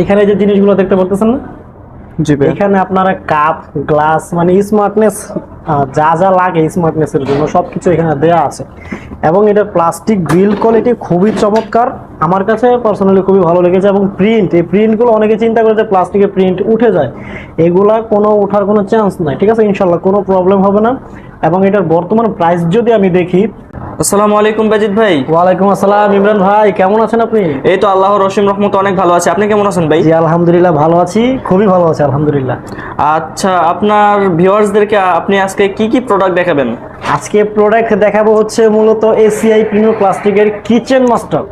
এখানে যে জিনিসগুলো দেখতে পারতেছেন না? জি ভাই এখানে আপনারা কাপ গ্লাস মানে স্মার্টনেস যা যা লাগে স্মার্টনেসের জন্য সবকিছু এখানে দেওয়া আছে। এবং এটা প্লাস্টিক বিল কোয়ালিটি খুবই চমৎকার। আমার কাছে পার্সোনালি খুবই ভালো লেগেছে এবং প্রিন্ট এই প্রিন্টগুলো অনেকে চিন্তা করে যে প্লাস্টিকের প্রিন্ট উঠে যায়। এগুলা কোনো ওঠার কোনো চান্স নাই ঠিক আছে? ইনশাল্লাহ কোনো প্রবলেম হবে না। এবং এটার বর্তমান প্রাইস যদি আমি দেখি আসসালামু আলাইকুম বাজিদ ভাই। ওয়ালাইকুম আসসালাম ইমরান ভাই কেমন আছেন আপনি? এই তো আল্লাহর রসিম রহমত অনেক ভালো আছে। আপনি কেমন আছেন ভাই? জি আলহামদুলিল্লাহ ভালো আছি। খুবই ভালো আছি আলহামদুলিল্লাহ। আচ্ছা আপনার ভিউয়ার্সদেরকে আপনি আজকে কি কি প্রোডাক্ট দেখাবেন? আজকে প্রোডাক্ট দেখাবো হচ্ছে মূলত এসিআই প্রিমিয়াম প্লাস্টিকের কিচেন মাস্টার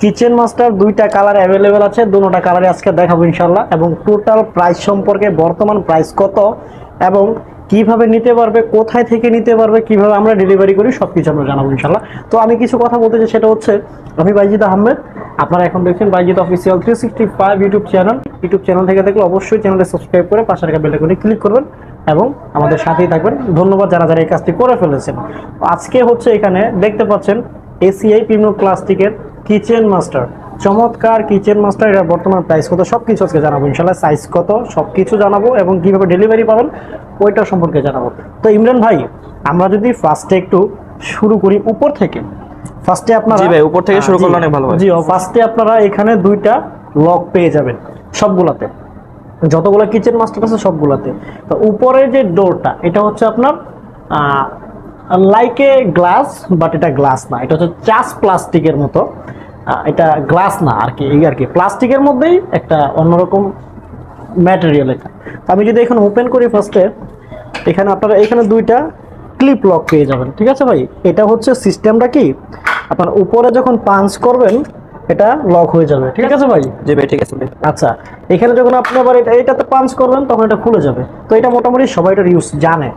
কিচেন মাস্টার দুইটা কালার অ্যাভেলেবেল আছে দুটোটা কালারে আজকে দেখাবো ইনশাল্লাহ এবং টোটাল প্রাইস সম্পর্কে বর্তমান প্রাইস কত? এবং কীভাবে নিতে পারবে, কোথায় থেকে নিতে পারবে, কীভাবে আমরা ডেলিভারি করি সব কিছু আমরা জানাব ইনশাল্লাহ তো আমি কিছু কথা বলতে চাই, সেটা হচ্ছে আমি বাইজিদ আহমেদ। আপনারা এখন দেখছেন Bayzid official three sixty five YouTube channel. YouTube channel থেকে দেখলে অবশ্যই চ্যানেলটা সাবস্ক্রাইব করে পাশে বেলটা করে ক্লিক করবেন এবং আমাদের সাথেই থাকবেন। ধন্যবাদ যারা যারা এই কাজটি করে ফেলেছেন। আজকে হচ্ছে এখানে দেখতে পাচ্ছেন এসিআই প্রিমিয়াম প্লাস্টিকের কিচেন মাস্টার চমৎকার কিচেন মাস্টার এটার বর্তমান প্রাইস কত? সব কিছু আজকে জানাব। ইনশাল্লাহ সাইজ কত? সব কিছু জানাব এবং কীভাবে ডেলিভারি পাবেন ওইটা সম্পর্কে জানাব। তো ইমরান ভাই আমরা যদি ফার্স্টে একটু শুরু করি উপর থেকে। ফার্স্টে আপনারা জি ভাই, উপর থেকে শুরু করলে অনেক ভালো হয়। জি ফার্স্টে আপনারা এখানে দুইটা লক পেয়ে যাবেন সবগুলাতে। যতগুলো কিচেন মাস্টার আছে সবগুলাতে। তো উপরে যে ডোরটা এটা হচ্ছে আপনার লাইকে গ্লাস বাট এটা গ্লাস না। এটা হচ্ছে চাষ প্লাস্টিকের মতো। এটা গ্লাস না আর কি এই আর কি। প্লাস্টিকের মধ্যেই একটা অন্যরকম ম্যাটেরিয়াল এটা। আমি যদি এখন ওপেন করি ফার্স্টে এখানে আপনারা এখানে দুইটা ক্লিপ লক পেয়ে যাবেন ঠিক আছে ভাই? এটা হচ্ছে সিস্টেমটা কি? আপনার উপরে যখন পাঞ্চ করবেন এটা লক হয়ে যাবে ঠিক আছে ভাই? জি ভাই ঠিক আছে ভাই। আচ্ছা এখানে যখন আপনি আবার এটা এটাতে পাঞ্চ করবেন তখন এটা খুলে যাবে। তো এটা মোটামুটি সবাই এটার ইউজ জানে।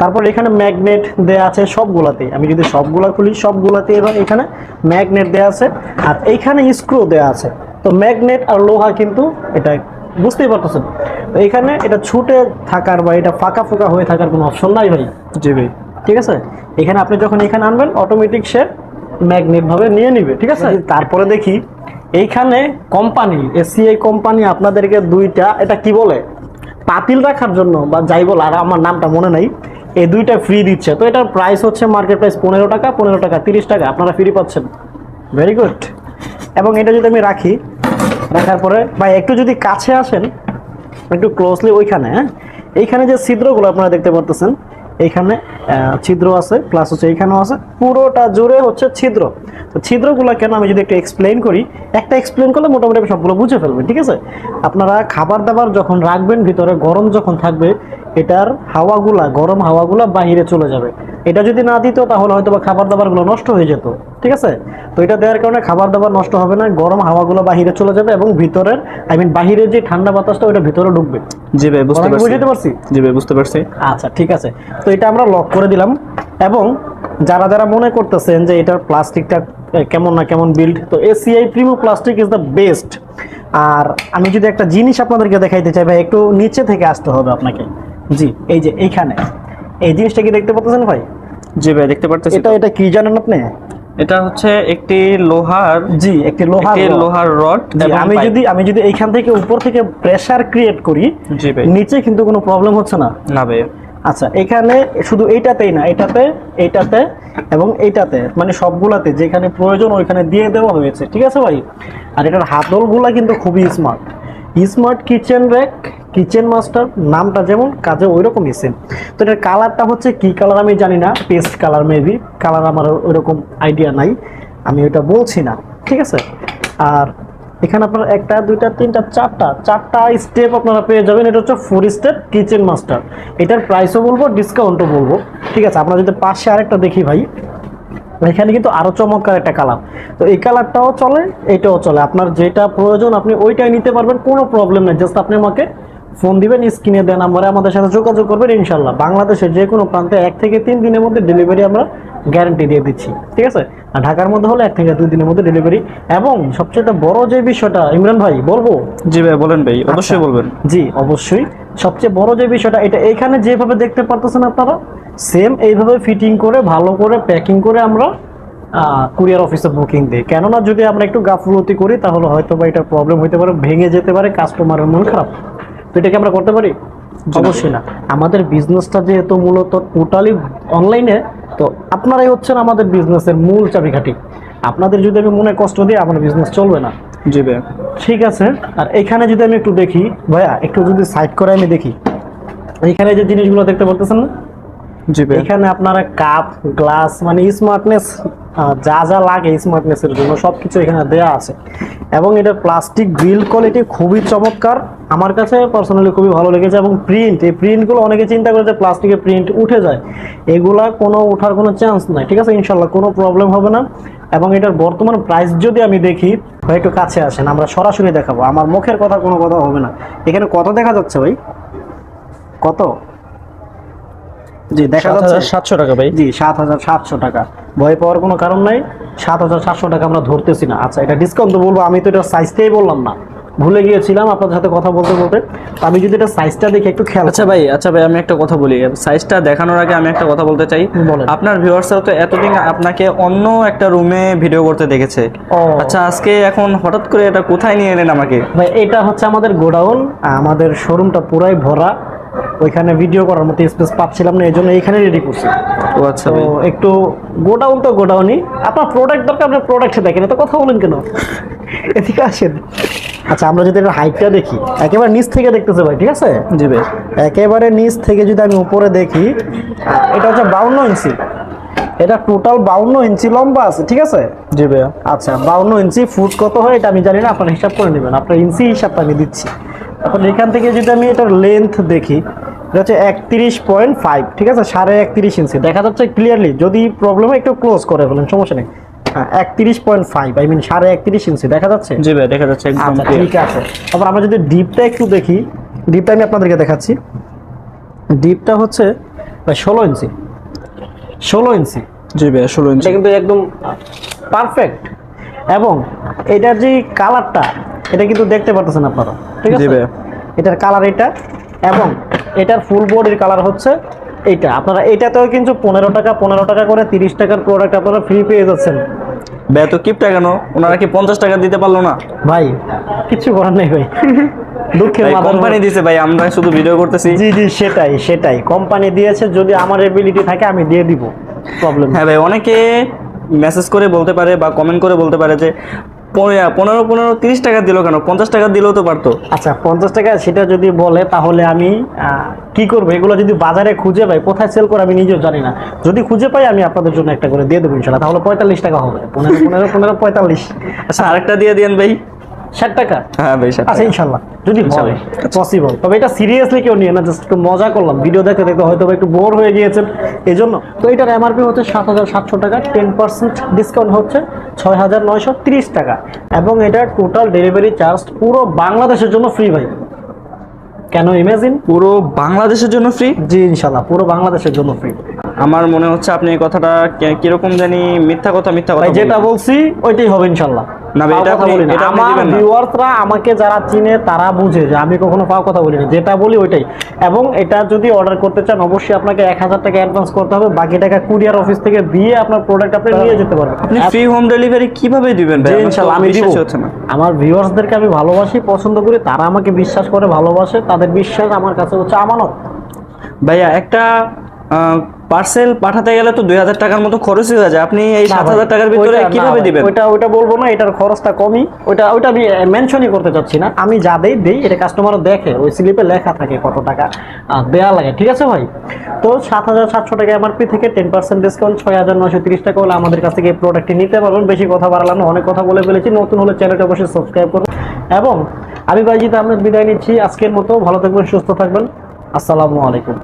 তারপর এখানে ম্যাগনেট দেয়া আছে সবগুলাতে। আমি যদি সবগুলা খুলি সবগুলাতে এবং এখানে ম্যাগনেট দেয়া আছে আর এইখানে স্ক্রু দেয়া আছে। তো ম্যাগনেট আর লোহা কিন্তু এটা বুঝতেই পারতেছেন। তো এখানে এটা ছুটে থাকার বা এটা ফাঁকা ফোকা হয়ে থাকার কোনো অপশন নাই ভাই। জি ভাই। ঠিক আছে? এখানে আপনি যখন এখানে আনবেন অটোমেটিক সে ম্যাগনেট ভাবে নিয়ে নিবে ঠিক আছে? তারপরে দেখি এইখানে কোম্পানি এসিআই কোম্পানি আপনাদেরকে দুইটা এটা কি বলে? পাতিল রাখার জন্য বা যাই বল আর আমার নামটা মনে নাই। এই দুইটা ফ্রি দিচ্ছে। তো এটার প্রাইস হচ্ছে মার্কেট প্রাইস পনেরো টাকা পনেরো টাকা, তিরিশ টাকা। আপনারা ফ্রি পাচ্ছেন। ভেরি গুড এবং এটা যদি আমি রাখি, রাখার পরে বা একটু যদি কাছে আসেন, একটু ক্লোজলি ওইখানে হ্যাঁ? এইখানে যে ছিদ্রগুলো আপনারা দেখতে পারতেছেন এইখানে ছিদ্র আছে প্লাস হচ্ছে এইখানেও আছে। পুরোটা জুড়ে হচ্ছে ছিদ্র। তো ছিদ্রগুলো কেন আমি যদি একটু এক্সপ্লেন করি, একটা এক্সপ্লেন করলে মোটামুটি আপনি সবগুলো বুঝে ফেলবেন ঠিক আছে? আপনারা খাবার দাবার যখন রাখবেন, ভিতরে গরম যখন থাকবে, এটার হাওয়াগুলা, গরম হাওয়াগুলা বাহিরে চলে যাবে। এটা যদি না দিত তাহলে হয়তো বা খাবার দাবারগুলো নষ্ট হয়ে যেত। ঠিক আছে? তো এটা দেওয়ার কারণে খাবার দাবার নষ্ট হবে না গরম হাওয়াগুলো বাহিরে চলে যাবে এবং ভিতরের আই মিন বাহিরের যে ঠান্ডা বাতাসটা ওটা ভিতরে ঢুকবে। জি ভাই বুঝতে পারছি। বুঝতে পারছি? জি ভাই বুঝতে পারছি। আচ্ছা ঠিক আছে। তো এটা আমরা লক করে দিলাম এবং যারা যারা মনে করতেছেন যে এটার প্লাস্টিকটা কেমন না কেমন বিল্ড তো ACI Primo plastic is the best আর আমি যদি একটা জিনিস আপনাদেরকে দেখাইতে চাই ভাই একটু নিচে থেকে আসতে হবে আপনাকে। জি এই যে এইখানে এই জিনিসটা কি দেখতে পাচ্ছেন ভাই? জি ভাই দেখতে পারতেছি এটা এটা কি জানেন আপনি? এটা হচ্ছে একটি লোহার জি একটি লোহার লোহার রড আমি যদি আমি যদি এইখান থেকে উপর থেকে প্রেসার ক্রিয়েট করি জি ভাই। নিচে কিন্তু কোনো প্রবলেম হচ্ছে না। না ভাই। আচ্ছা এখানে শুধু এইটাতেই না এটাতে এইটাতে এবং এইটাতে মানে সবগুলাতে যেখানে প্রয়োজন ওইখানে দিয়ে দেওয়া হয়েছে ঠিক আছে ভাই? আর এটার হাতলগুলা কিন্তু খুবই smart smart kitchen rack kitchen master, নামটা যেমন কাজে ওই রকমই সেম তো এটার কালারটা হচ্ছে কি কালার আমি জানি না, পেস্ট কালার মেবি কালার আমার ওইরকম আইডিয়া নাই, আমি ওইটা বলছি না, ঠিক আছে? আর এখানে আপনার একটা, দুইটা, তিনটা, চারটা চারটা স্টেপ আপনারা পেয়ে যাবেন, এটা হচ্ছে ফোর স্টেপ কিচেন মাস্টার। এটার প্রাইসও বলব ডিসকাউন্টও বলব, ঠিক আছে? আমরা যদি পাশে আরেকটা দেখি ভাই। এখানে কিন্তু আরও চমৎকার একটা কালার। তো এই কালারটাও চলে এটাও চলে। আপনার যেটা প্রয়োজন আপনি ওইটাই নিতে পারবেন কোনো প্রবলেম নেই। জাস্ট আপনি আমাকে ফোন দিবেন স্ক্রিনে দেন নাম্বারে আমাদের সাথে যোগাযোগ করবেন ইনশাল্লাহ বাংলাদেশের যে কোনো প্রান্তে এক থেকে তিন দিনের মধ্যে ডেলিভারি আমরা গ্যারান্টি দিয়ে দিচ্ছি। ঠিক আছে? আর ঢাকার মধ্যে হলে এক থেকে দুই দিনের মধ্যে ডেলিভারি এবং সবচেয়ে বড় যে বিষয়টা ইমরান ভাই বলব? জি ভাই বলেন ভাই আচ্ছা। অবশ্যই বলবেন। জি অবশ্যই। সবচেয়ে বড় যে বিষয়টা এটা এখানে যেভাবে দেখতে পারতেছেন আপনারা সেম এইভাবে ফিটিং করে ভালো করে প্যাকিং করে আমরা কুরিয়ার অফিসে বুকিং দিই। কেননা যদি আমরা একটু গাফলতি করি তাহলে হয়তো বা এটা প্রবলেম হতে পারে ভেঙে যেতে পারে কাস্টমারের মন খারাপ। তো এটা কি আমরা করতে পারি? অবশ্যই না। আমাদের বিজনেসটা যেহেতু মূলত টোটালি অনলাইনে তো আপনারাই হচ্ছেন আমাদের বিজনেসের মূল চাবিকাঠি। আপনাদের যদি আমি মনে কষ্ট দিই আমার বিজনেস চলবে না। জি ভাইয়া। ঠিক আছে। আর এখানে যদি আমি একটু দেখি ভাইয়া একটু যদি সাইড করে আমি দেখি। এখানে যে জিনিসগুলো দেখতে পারতেছেন না? এখানে আপনারা কাপ গ্লাস মানে স্মার্টনেস যা যা লাগে স্মার্টনেসের জন্য সব কিছু এখানে দেওয়া আছে। এবং এটার প্লাস্টিক বিল কোয়ালিটি খুবই চমৎকার। আমার কাছে পার্সোনালি খুবই ভালো লেগেছে এবং প্রিন্ট এই প্রিন্টগুলো অনেকে চিন্তা করে যে প্লাস্টিকের প্রিন্ট উঠে যায়। এগুলা কোনো ওঠার কোনো চান্স নাই, ঠিক আছে? ইনশাল্লাহ কোনো প্রবলেম হবে না। এবং এটার বর্তমান প্রাইস যদি আমি দেখি, ভাই, একটু কাছে আসেন, আমরা সরাসরি দেখাবো। আমার মুখের কথা কোনো কথা হবে না। এখানে কত দেখা যাচ্ছে ভাই? কত? জি দেখা যাচ্ছে। সাতশো টাকা ভাই। জি সাত হাজার সাতশো টাকা। ভয় পাওয়ার কোনো কারণ নাই। সাত হাজার সাতশো টাকা আমরা ধরতেছি না। আচ্ছা এটা ডিসকাউন্ট তো বলব আমি তো এটা সাইজটাই বললাম না। ভুলে গিয়েছিলাম আপনার সাথে কথা বলতে বলতে। আমি যদি এটা সাইজটা দেখি একটু খেয়াল আচ্ছা ভাই আচ্ছা ভাই আমি একটা কথা বলি। সাইজটা দেখানোর আগে আমি একটা কথা বলতে চাই। আপনার ভিউয়ার্সরা তো এতদিন আপনাকে অন্য একটা রুমে ভিডিও করতে দেখেছে। আচ্ছা আজকে এখন হঠাৎ করে এটা কোথায় নিয়ে এলেন আমাকে? ভাই এটা হচ্ছে আমাদের গোডাউন আমাদের শোরুমটা পুরাই ভরা। ওইখানে ভিডিও করার মতো স্পেস পাচ্ছিলাম না এই জন্য এইখানে রেডি করছি। ও আচ্ছা। তো একটু গোডাউন তো গোডাউনই আপনার প্রোডাক্ট দরকার আপনার প্রোডাক্ট দেখেন তো কথা বলেন কেন? এদিকে আসেন। আচ্ছা আমরা যদি এটা হাইটটা দেখি একেবারে নিচ থেকে দেখতেছে ভাই ঠিক আছে? জি ভাই। একেবারে নিচ থেকে যদি আমি উপরে দেখি এটা হচ্ছে বাউন্ন ইঞ্চি। এটা টোটাল বাউন্ন ইঞ্চি লম্বা আছে ঠিক আছে? জি ভাইয়া। আচ্ছা বাউন্ন ইঞ্চি ফুট কত হয় এটা আমি জানি না আপনার হিসাব করে নেবেন। আপনার ইঞ্চি হিসাবটা আমি দিচ্ছি। এখন এখান থেকে যদি আমি এটার লেন্থ দেখি এটা হচ্ছে একত্রিশ পয়েন্ট ফাইভ ঠিক আছে? সাড়ে একত্রিশ ইঞ্চি দেখা যাচ্ছে ক্লিয়ারলি যদি প্রবলেম একটু ক্লোজ করে ফেলেন সমস্যা নেই। হ্যাঁ একত্রিশ পয়েন্ট ফাইভ আই মিন সাড়ে একত্রিশ ইঞ্চি দেখা যাচ্ছে? জি ভাই দেখা যাচ্ছে একদম আচ্ছা ঠিক আছে। তারপর আমরা যদি ডিপটা একটু দেখি ডিপটা আমি আপনাদেরকে দেখাচ্ছি। ডিপটা হচ্ছে ষোলো ইঞ্চি ষোলো ইঞ্চি জি ভাইয়া ষোলো ইঞ্চি কিন্তু একদম পারফেক্ট এবং এটার যে কালারটা এটা কিন্তু দেখতে পারতেছেন আপনারা ঠিক জি আছে? এটার কালার এটা এবং এটার ফুল বডির কালার হচ্ছে এটা আপনারা এটাতেও কিন্তু পনেরো টাকা পনেরো টাকা করে তিরিশ টাকার প্রোডাক্ট আপনারা ফ্রি পেয়ে যাচ্ছেন। ভাই তো কিপটা কেন? ওনারা কি পঞ্চাশ টাকা দিতে পারল না? ভাই কিছু করার নেই ভাই। দুঃখের কোম্পানি দিছে ভাই আমরা শুধু ভিডিও করতেছি। জি জি সেটাই সেটাই। কোম্পানি দিয়েছে যদি আমার এবিলিটি থাকে আমি দিয়ে দিব। প্রবলেম হ্যাঁ ভাই অনেকে মেসেজ করে বলতে পারে বা কমেন্ট করে বলতে পারে যে পনেরো পনেরো তিরিশ টাকা দিল কেন? পঞ্চাশ টাকা দিলেও তো পারতো। আচ্ছা পঞ্চাশ টাকা সেটা যদি বলে তাহলে আমি কি করব? এগুলো যদি বাজারে খুঁজে পাই কোথায় সেল করে আমি নিজেও জানি না। যদি খুঁজে পাই আমি আপনাদের জন্য একটা করে দিয়ে দেবো ইনশাল্লাহ তাহলে পঁয়তাল্লিশ টাকা হবে। পনেরো পনেরো পনেরো পঁয়তাল্লিশ। আচ্ছা আরেকটা দিয়ে দিন ভাই। ষাট টাকা? হ্যাঁ ভাই আচ্ছা ইনশাল্লাহ। যদি হয় পসিবল তবে এটা সিরিয়াসলি কেউ নিয়ে না জাস্ট একটু মজা করলাম। ভিডিও দেখতে দেখতে হয়তো একটু বোর হয়ে গিয়েছেন। এই জন্য তো এটার এমআরপি হচ্ছে সাত হাজার সাতশো টাকা টেন পার্সেন্ট ডিসকাউন্ট হচ্ছে ছয় হাজার নয়শো তিরিশ টাকা। এবং এটার টোটাল ডেলিভারি চার্জ পুরো বাংলাদেশের জন্য ফ্রি ভাই। কেন ইমাজিন পুরো বাংলাদেশের জন্য ফ্রি জি ইনশাল্লাহ পুরো বাংলাদেশের জন্য ফ্রি আমার মনে হচ্ছে আপনি এই কথাটা কীরকম জানি মিথ্যা কথা মিথ্যা কথা যেটা বলছি ওইটাই হবে ইনশাল্লাহ। না এটা এটা আমার। ভিউয়ার্সরা আমাকে যারা চিনে তারা বুঝে যে আমি কখনো পাও কথা বলি না যেটা বলি ওইটাই। এবং এটা যদি অর্ডার করতে চান অবশ্যই আপনাকে এক হাজার টাকা অ্যাডভান্স করতে হবে। বাকি টাকা কুরিয়ার অফিস থেকে দিয়ে আপনার প্রোডাক্ট আপনি নিয়ে যেতে পারবেন। আপনি ফ্রি হোম ডেলিভারি কীভাবে দিবেন ভাই? ইনশাল্লাহ আমি দিব। আমার ভিউয়ার্সদেরকে আমি ভালোবাসি পছন্দ করি তারা আমাকে বিশ্বাস করে ভালোবাসে। তাদের বিশ্বাস আমার কাছে হচ্ছে আমানত। ভাইয়া একটা পার্সেল পাঠাতে গেলে তো দুই হাজার টাকার মতো খরচই হয়ে যায়। আপনি এই সাত হাজার টাকার ভিতরে কীভাবে দিবেন? ওইটা ওইটা বলব না এটার খরচটা কমই। ওইটা ওইটা আমি মেনশনই করতে চাচ্ছি না। আমি যা দেই দেই এটা কাস্টমারও দেখে ওই স্লিপে লেখা থাকে কত টাকা দেয়া লাগে ঠিক আছে ভাই? তো সাত হাজার সাতশো টাকা এমআরপি থেকে টেন পার্সেন্ট ডিসকাউন্ট ছয় হাজার নয়শো তিরিশ টাকা হলে আমাদের কাছ থেকে এই প্রোডাক্টটি নিতে পারবেন। বেশি কথা বাড়ালাম অনেক কথা বলে ফেলেছি। নতুন হলে চ্যানেলটা অবশ্যই সাবস্ক্রাইব করুন। এবং আমি বাইজিৎ আহমেদ বিদায় নিচ্ছি। আজকের মতো ভালো থাকবেন সুস্থ থাকবেন। আসসালামু আলাইকুম।